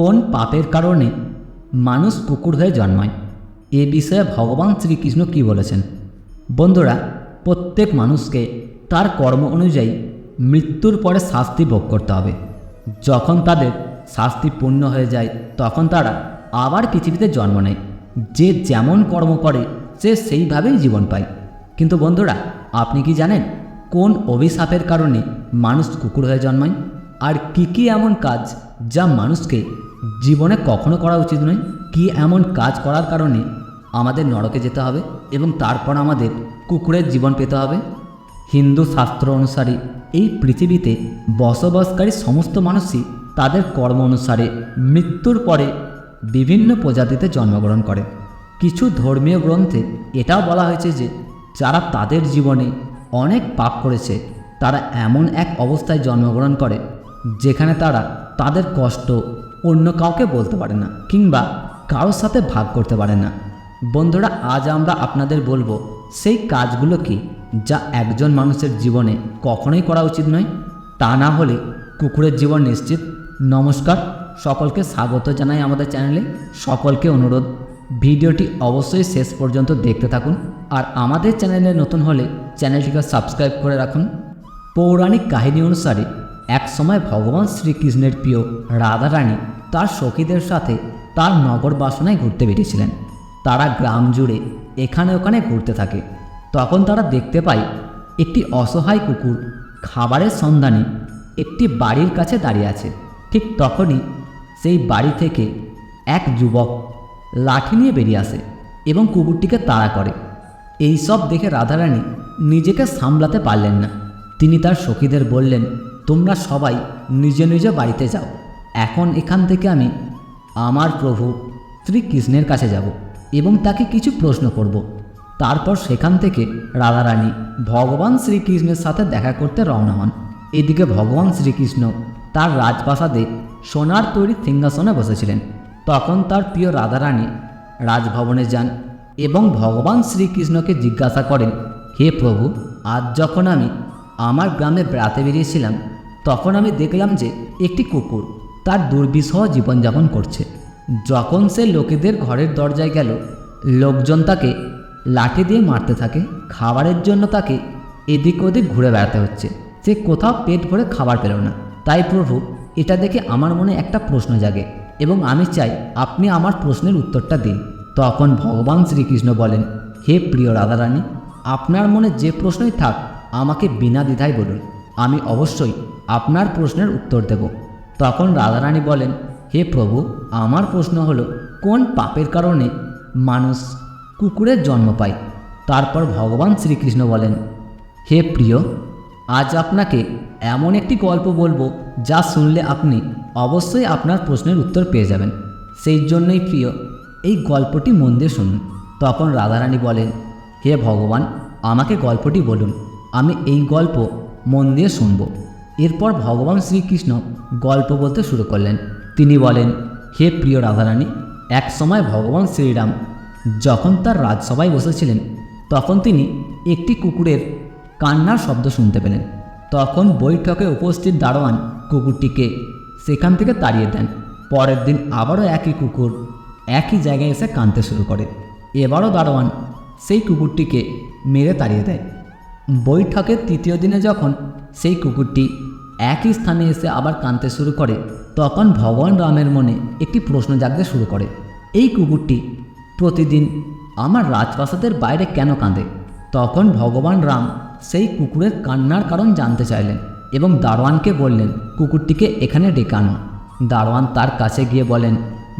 কোন পাপের কারণে মানুষ কুকুর হয়ে জন্মায়? এ বিষয়ে ভগবান শ্রীকৃষ্ণ কী বলেছেন? বন্ধুরা, প্রত্যেক মানুষকে তার কর্ম অনুযায়ী মৃত্যুর পরে শাস্তি ভোগ করতে হবে। যখন তাদের শাস্তি পূর্ণ হয়ে যায়, তখন তারা আবার পৃথিবীতে জন্ম নেয়। যে যেমন কর্ম করে, সে সেইভাবেই জীবন পায়। কিন্তু বন্ধুরা, আপনি কি জানেন কোন অভিশাপের কারণে মানুষ কুকুর হয়ে জন্মায়? আর কি কি এমন কাজ যা মানুষকে জীবনে কখনো করা উচিত নয় কি এমন কাজ করার কারণে আমাদের নরকে যেতে হবে এবং তারপর আমাদের কুকুরের জীবন পেতে হবে। হিন্দু শাস্ত্র অনুসারে এই পৃথিবীতে বসবাসকারী সমস্ত মানুষই তাদের কর্ম অনুসারে মৃত্যুর পরে বিভিন্ন প্রজাতিতে জন্মগ্রহণ করে। কিছু ধর্মীয় গ্রন্থে এটাও বলা হয়েছে যে যারা তাদের জীবনে অনেক পাপ করেছে, তারা এমন এক অবস্থায় জন্মগ্রহণ করে যেখানে তারা তাদের কষ্ট অন্য কাউকে বলতে পারে না কিংবা কারোর সাথে ভাগ করতে পারে না। বন্ধুরা, আজ আমরা আপনাদের বলব, সেই কাজগুলো কি যা একজন মানুষের জীবনে কখনোই করা উচিত নয়? তা না হলে কুকুরের জীবন নিশ্চিত। নমস্কার, সকলকে স্বাগত জানাই আমাদের চ্যানেলে। সকলকে অনুরোধ, ভিডিওটি অবশ্যই শেষ পর্যন্ত দেখতে থাকুন আর আমাদের চ্যানেলে নতুন হলে চ্যানেলটিকে সাবস্ক্রাইব করে রাখুন। পৌরাণিক কাহিনী অনুসারে এক সময় ভগবান শ্রীকৃষ্ণের প্রিয় রাধারানী তার সখীদের সাথে তার নগর বাসনায় ঘুরতে বেরিয়েছিলেন। তারা গ্রাম জুড়ে এখানে ওখানে ঘুরতে থাকে। তখন তারা দেখতে পায় একটি অসহায় কুকুর খাবারের সন্ধানে একটি বাড়ির কাছে দাঁড়িয়ে আছে। ঠিক তখনই সেই বাড়ি থেকে এক যুবক লাঠি নিয়ে বেরিয়ে আসে এবং কুকুরটিকে তাড়া করে। এই সব দেখে রাধারানী নিজেকে সামলাতে পারলেন না। তিনি তার সখীদের বললেন তোমরা সবাই নিজে নিজে বাড়িতে যাও। এখন এখান থেকে আমি আমার প্রভু শ্রীকৃষ্ণের কাছে যাব এবং তাকে কিছু প্রশ্ন করব। তারপর সেখান থেকে রাধারানী ভগবান শ্রীকৃষ্ণের সাথে দেখা করতে রওনা হন। এদিকে ভগবান শ্রীকৃষ্ণ তার রাজপ্রাসাদে সোনার তৈরি সিংহাসনে বসেছিলেন। তখন তার প্রিয় রাধারানী রাজভবনে যান এবং ভগবান শ্রীকৃষ্ণকে জিজ্ঞাসা করেন, হে প্রভু, আজ যখন আমি আমার গ্রামে বেড়াতে বেরিয়েছিলাম, তখন আমি দেখলাম যে একটি কুকুর তার দুর্বিষহ জীবনযাপন করছে। যখন সে লোকেদের ঘরের দরজায় গেল, লোকজন তাকে লাঠি দিয়ে মারতে থাকে, খাবারের জন্য তাকে এদিক ওদিক ঘুরে বেড়াতে হচ্ছে। সে কোথাও পেট ভরে খাবার পেল না। তাই প্রভু, এটা দেখে আমার মনে একটা প্রশ্ন জাগে এবং আমি চাই আপনি আমার প্রশ্নের উত্তরটা দিন। তখন ভগবান শ্রীকৃষ্ণ বলেন, হে প্রিয় রাধারানী, আপনার মনে যে প্রশ্নই থাক আমাকে বিনা দ্বিধায় বলুন, আমি অবশ্যই আপনার প্রশ্নের উত্তর দেব। তখন রাধারানী বলেন, হে প্রভু, আমার প্রশ্ন হলো, কোন পাপের কারণে মানুষ কুকুরের জন্ম পায়? তারপর ভগবান শ্রীকৃষ্ণ বলেন, হে প্রিয়, আজ আপনাকে এমন একটি গল্প বলব, যা শুনলে আপনি অবশ্যই আপনার প্রশ্নের উত্তর পেয়ে যাবেন। সেই জন্যই প্রিয়, এই গল্পটি মন দিয়ে শুনুন। তখন রাধারানী বলেন, হে ভগবান, আমাকে গল্পটি বলুন। আমি এই গল্প মন দিয়ে শুনব। এরপর ভগবান শ্রীকৃষ্ণ গল্প বলতে শুরু করলেন। তিনি বলেন, হে প্রিয় রাধারানী, এক সময় ভগবান শ্রীরাম যখন তার রাজসভায় বসেছিলেন, তখন তিনি একটি কুকুরের কান্নার শব্দ শুনতে পেলেন। তখন বৈঠকে উপস্থিত দারোয়ান কুকুরটিকে সেখান থেকে তাড়িয়ে দেন। পরের দিন আবারও একই কুকুর একই জায়গায় এসে কাঁদতে শুরু করে। এবারও দারোয়ান সেই কুকুরটিকে মেরে তাড়িয়ে দেয়। বৈঠকের তৃতীয় দিনে যখন সেই কুকুরটি একই স্থানে এসে আবার কাঁদতে শুরু করে, তখন ভগবান রামের মনে একটি প্রশ্ন জাগতে শুরু করে, এই কুকুরটি প্রতিদিন আমার রাজপ্রাসাদের বাইরে কেন কাঁদে? তখন ভগবান রাম সেই কুকুরের কান্নার কারণ জানতে চাইলেন এবং দারোয়ানকে বললেন, কুকুরটিকে এখানে ডেকে আনো। দারোয়ান তার কাছে গিয়ে বলেন,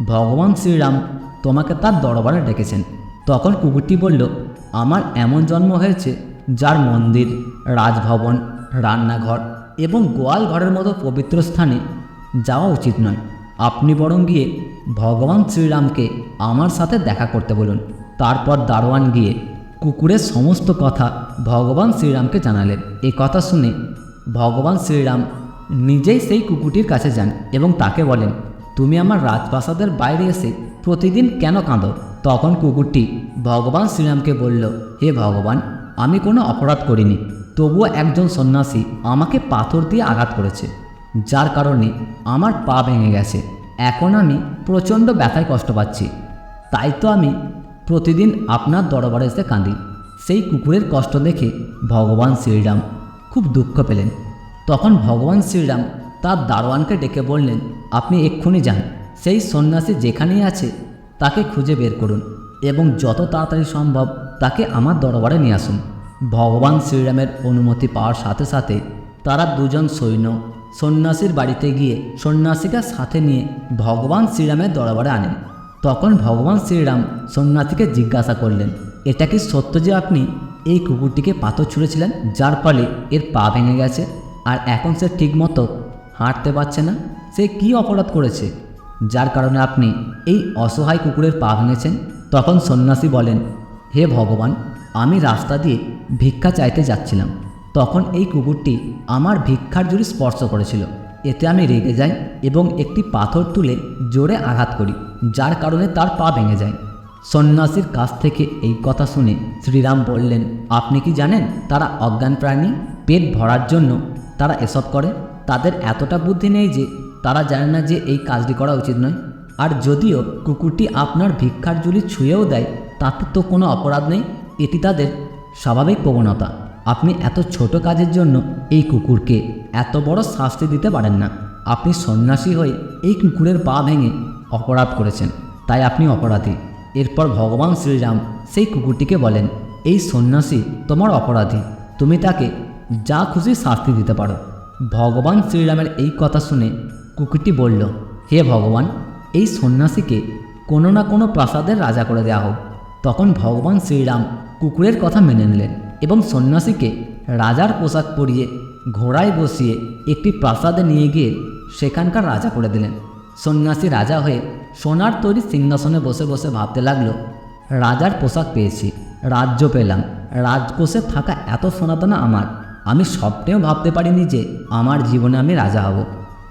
ভগবান শ্রীরাম তোমাকে তার দরবারে ডেকেছেন। তখন কুকুরটি বলল, আমার এমন জন্ম হয়েছে যার মন্দির, রাজভবন, রান্নাঘর এবং গোয়াল ঘরের মতো পবিত্র স্থানে যাওয়া উচিত নয়। আপনি বরং গিয়ে ভগবান শ্রীরামকে আমার সাথে দেখা করতে বলুন। তারপর দারোয়ান গিয়ে কুকুরের সমস্ত কথা ভগবান শ্রীরামকে জানালেন। এ কথা শুনে ভগবান শ্রীরাম নিজেই সেই কুকুরটির কাছে যান এবং তাকে বলেন, তুমি আমার রাজপ্রাসাদের বাইরে এসে প্রতিদিন কেন কাঁদো? তখন কুকুরটি ভগবান শ্রীরামকে বলল, হে ভগবান আমি কোনো অপরাধ করিনি, তবুও একজন সন্ন্যাসী আমাকে পাথর দিয়ে আঘাত করেছে, যার কারণে আমার পা ভেঙে গেছে। এখন আমি প্রচণ্ড ব্যথায় কষ্ট পাচ্ছি। তাই তো আমি প্রতিদিন আপনার দরবারে এসে কাঁদি। সেই কুকুরের কষ্ট দেখে ভগবান শ্রীরাম খুব দুঃখ পেলেন। তখন ভগবান শ্রীরাম তার দারোয়ানকে ডেকে বললেন, আপনি এক্ষুনি যান। সেই সন্ন্যাসী যেখানেই আছে তাকে খুঁজে বের করুন এবং যত তাড়াতাড়ি সম্ভব তাকে আমার দরবারে নিয়ে আসুন। ভগবান শ্রীরামের অনুমতি পাওয়ার সাথে সাথে তারা দুজন সৈন্য, সন্ন্যাসীর বাড়িতে গিয়ে সন্ন্যাসীকে সাথে নিয়ে ভগবান শ্রীরামের দরবারে আনেন। তখন ভগবান শ্রীরাম সন্ন্যাসীকে জিজ্ঞাসা করলেন, এটা কি সত্য যে আপনি এই কুকুরটিকে পাথর ছুঁড়েছিলেন, যার ফলে এর পা ভেঙে গেছে আর এখন সে ঠিকমতো হাঁটতে পারছে না? সে কি অপরাধ করেছে? যার কারণে আপনি এই অসহায় কুকুরের পা ভেঙেছেন? তখন সন্ন্যাসী বলেন, হে ভগবান, আমি রাস্তা দিয়ে ভিক্ষা চাইতে যাচ্ছিলাম। তখন এই কুকুরটি আমার ভিক্ষার জুড়ি স্পর্শ করেছিল। এতে আমি রেগে যাই এবং একটি পাথর তুলে জোরে আঘাত করি, যার কারণে তার পা ভেঙে যায়। সন্ন্যাসীর কাছ থেকে এই কথা শুনে শ্রীরাম বললেন, আপনি কি জানেন তারা অজ্ঞান প্রাণী? পেট ভরার জন্য তারা এসব করে? তাদের এতটা বুদ্ধি নেই যে তারা জানে না যে এই কাজটি করা উচিত নয়। আর যদিও কুকুরটি আপনার ভিক্ষার জুলি ছুঁয়েও দেয়, তাতে তো কোনো অপরাধ নেই। এটি তাদের স্বাভাবিক প্রবণতা। আপনি এত ছোট কাজের জন্য এই কুকুরকে এত বড় শাস্তি দিতে পারেন না। আপনি সন্ন্যাসী হয়ে এই কুকুরের পা ভেঙে অপরাধ করেছেন। তাই আপনি অপরাধী। এরপর ভগবান শ্রীরাম সেই কুকুরটিকে বলেন, এই সন্ন্যাসী তোমার অপরাধী। তুমি তাকে যা খুশি শাস্তি দিতে পারো। ভগবান শ্রীরামের এই কথা শুনে কুকুরটি বলল, হে ভগবান, এই সন্ন্যাসীকে কোনো না কোনো প্রাসাদের রাজা করে দেওয়া হোক। তখন ভগবান শ্রীরাম কুকুরের কথা মেনে নিলেন এবং সন্ন্যাসীকে রাজার পোশাক পরিয়ে ঘোড়ায় বসিয়ে একটি প্রাসাদে নিয়ে গিয়ে সেখানকার রাজা করে দিলেন। সন্ন্যাসী রাজা হয়ে সোনার তৈরি সিংহাসনে বসে বসে ভাবতে লাগল, রাজার পোশাক পেয়েছি, রাজ্য পেলাম, রাজকোষে থাকা এত সোনাদানা আমার। আমি স্বপ্নেও ভাবতে পারিনি যে আমার জীবনে আমি রাজা হব।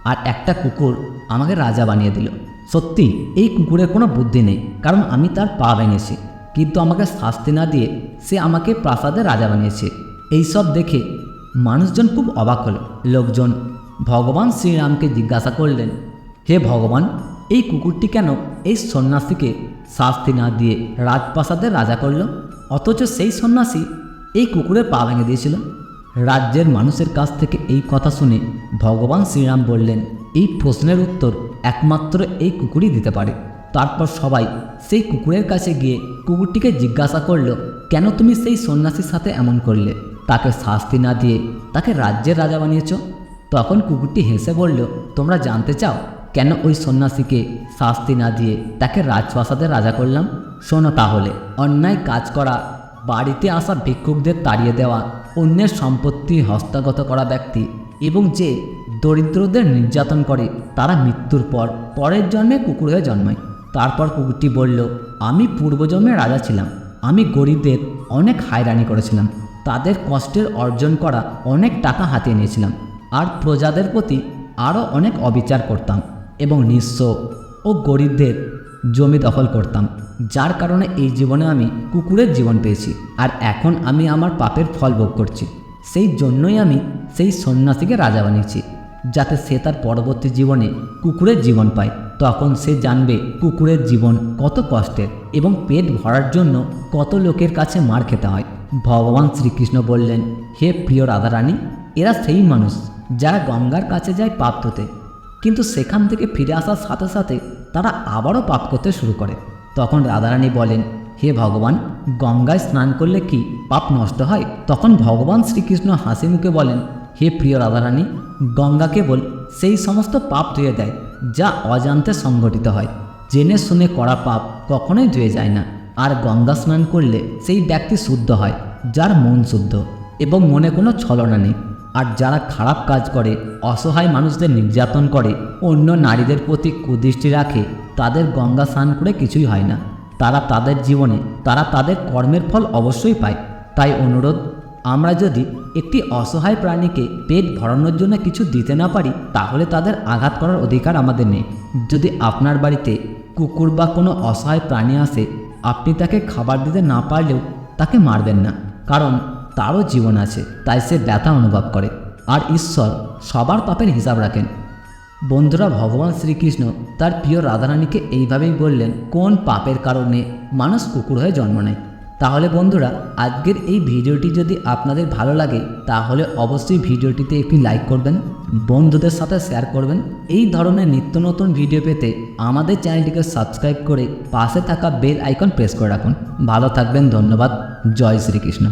আর একটা কুকুর আমাকে রাজা বানিয়ে দিল। সত্যি, এই কুকুরের কোনো বুদ্ধি নেই, কারণ আমি তার পা ভেঙেছি। কিন্তু আমাকে শাস্তি না দিয়ে সে আমাকে প্রাসাদে রাজা বানিয়েছে। এইসব দেখে মানুষজন খুব অবাক হল। লোকজন ভগবান শ্রীরামকে জিজ্ঞাসা করলেন, হে ভগবান, এই কুকুরটি কেন এই সন্ন্যাসীকে শাস্তি না দিয়ে রাজপ্রাসাদের রাজা করল? অথচ সেই সন্ন্যাসী এই কুকুরের পা ভেঙে দিয়েছিল। রাজ্যের মানুষের কাছ থেকে এই কথা শুনে ভগবান শ্রীরাম বললেন, এই প্রশ্নের উত্তর একমাত্র এই কুকুরই দিতে পারে। তারপর সবাই সেই কুকুরের কাছে গিয়ে কুকুরটিকে জিজ্ঞাসা করল, কেন তুমি সেই সন্ন্যাসীর সাথে এমন করলে? তাকে শাস্তি না দিয়ে তাকে রাজ্যের রাজা বানিয়েছ? তখন কুকুরটি হেসে বলল, তোমরা জানতে চাও কেন ওই সন্ন্যাসীকে শাস্তি না দিয়ে তাকে রাজপ্রাসাদের রাজা করলাম? শোনো তাহলে, অন্যায় কাজ করা, বাড়িতে আসা ভিক্ষুকদের তাড়িয়ে দেওয়া, অন্যের সম্পত্তি হস্তগত করা ব্যক্তি এবং যে দরিদ্রদের নির্যাতন করে, তারা মৃত্যুর পর, পরের জন্মে কুকুর হয়ে জন্মায়। তারপর কুকুরটি বলল, আমি পূর্বজন্মে রাজা ছিলাম। আমি গরিবদের অনেক হায়রানি করেছিলাম। তাদের কষ্টের অর্জন করা অনেক টাকা হাতিয়ে নিয়েছিলাম। আর প্রজাদের প্রতি আরও অনেক অবিচার করতাম এবং নিঃস্ব ও গরিবদের জমি দখল করতাম। যার কারণে এই জীবনে আমি কুকুরের জীবন পেয়েছি। আর এখন আমি আমার পাপের ফল ভোগ করছি। সেই জন্যই আমি সেই সন্ন্যাসীকে রাজা বানিয়েছি। যাতে সে তার পরবর্তী জীবনে কুকুরের জীবন পায়। তখন সে জানবে কুকুরের জীবন কত কষ্টের এবং পেট ভরার জন্য কত লোকের কাছে মার খেতে হয়। ভগবান শ্রীকৃষ্ণ বললেন, হে প্রিয় রাধারানী, এরা সেই মানুষ যারা গঙ্গার কাছে যায় পাপ ধুতে কিন্তু সেখান থেকে ফিরে আসার সাথে সাথে তারা আবারও পাপ করতে শুরু করে। তখন রাধারানী বলেন, হে ভগবান, গঙ্গায় স্নান করলে কি পাপ নষ্ট হয়? তখন ভগবান শ্রীকৃষ্ণ হাসি মুখে বলেন হে প্রিয় রাধারানী গঙ্গা কেবল সেই সমস্ত পাপ ধুয়ে দেয়, যা অজান্তে সংঘটিত হয়। জেনে শুনে করা পাপ কখনোই ধুয়ে যায় না। আর গঙ্গা স্নান করলে সেই ব্যক্তি শুদ্ধ হয়, যার মন শুদ্ধ। এবং মনে কোনো ছলনা নেই। আর যারা খারাপ কাজ করে, অসহায় মানুষদের নির্যাতন করে, অন্য নারীদের প্রতি কুদৃষ্টি রাখে, তাদের গঙ্গা স্নান করে কিছুই হয় না। তারা তাদের জীবনে, তারা তাদের কর্মের ফল অবশ্যই পায়। তাই অনুরোধ, আমরা যদি একটি অসহায় প্রাণীকে পেট ভরানোর জন্য কিছু দিতে না পারি, তাহলে তাদের আঘাত করার অধিকার আমাদের নেই। যদি আপনার বাড়িতে কুকুর বা কোনো অসহায় প্রাণী আসে, আপনি তাকে খাবার দিতে না পারলেও তাকে মারবেন না, কারণ তারও জীবন আছে, তাই সে ব্যথা অনুভব করে। আর ঈশ্বর সবার পাপের হিসাব রাখেন। বন্ধুরা, ভগবান শ্রীকৃষ্ণ তার প্রিয় রাধারানীকে এইভাবেই বললেন, কোন পাপের কারণে মানুষ কুকুর হয়ে জন্ম নেয়? তাহলে বন্ধুরা, আজকের এই ভিডিওটি যদি আপনাদের ভালো লাগে, তাহলে অবশ্যই ভিডিওটিতে একটি লাইক করবেন, বন্ধুদের সাথে শেয়ার করবেন। এই ধরনের নিত্য নতুন ভিডিও পেতে আমাদের চ্যানেলটিকে সাবস্ক্রাইব করে পাশে থাকা বেল আইকন প্রেস করে রাখুন। ভালো থাকবেন, ধন্যবাদ। জয় শ্রীকৃষ্ণ।